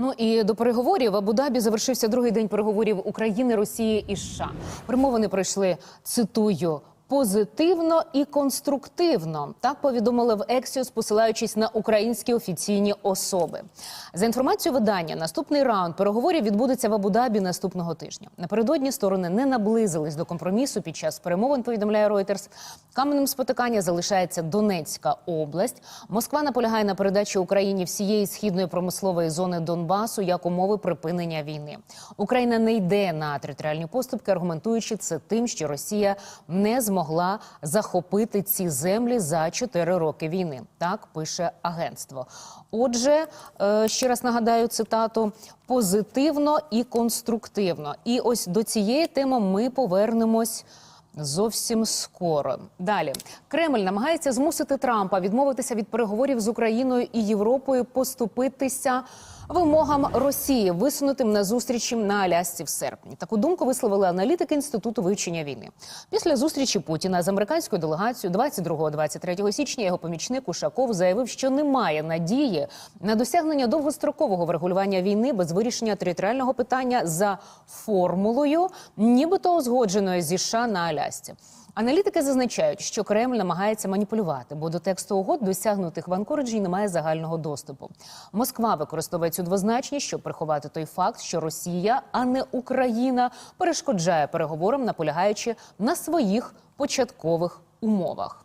Ну і до переговорів в Абу-Дабі завершився другий день переговорів України, Росії і США. Перемовини пройшли цитую. Позитивно і конструктивно так повідомили в Ексіос, посилаючись на українські офіційні особи. За інформацією видання, наступний раунд переговорів відбудеться в Абу-Дабі наступного тижня. Напередодні сторони не наблизились до компромісу під час перемовин. Повідомляє Reuters. Каменем спотикання залишається Донецька область. Москва наполягає на передачі Україні всієї східної промислової зони Донбасу як умови припинення війни. Україна не йде на територіальні поступки, аргументуючи це тим, що Росія не змогла захопити ці землі за 4 роки війни. Так пише агентство. Отже, е, ще раз нагадаю цитату: позитивно і конструктивно. І ось до цієї теми ми повернемось. Зовсім скоро далі Кремль намагається змусити Трампа відмовитися від переговорів з Україною і Європою, поступитися вимогам Росії, висунутим на зустрічі на Алясці в серпні. Таку думку висловили аналітики інституту вивчення війни. Після зустрічі Путіна з американською делегацією 22-23 січня його помічник Ушаков заявив, що немає надії на досягнення довгострокового врегулювання війни без вирішення територіального питання за формулою, нібито узгодженою зі США на Алясці. Аналітики зазначають, що Кремль намагається маніпулювати, бо до тексту угод, досягнутих в Анкориджі, немає загального доступу. Москва використовує цю двозначність, щоб приховати той факт, що Росія, а не Україна, перешкоджає переговорам, наполягаючи на своїх початкових умовах.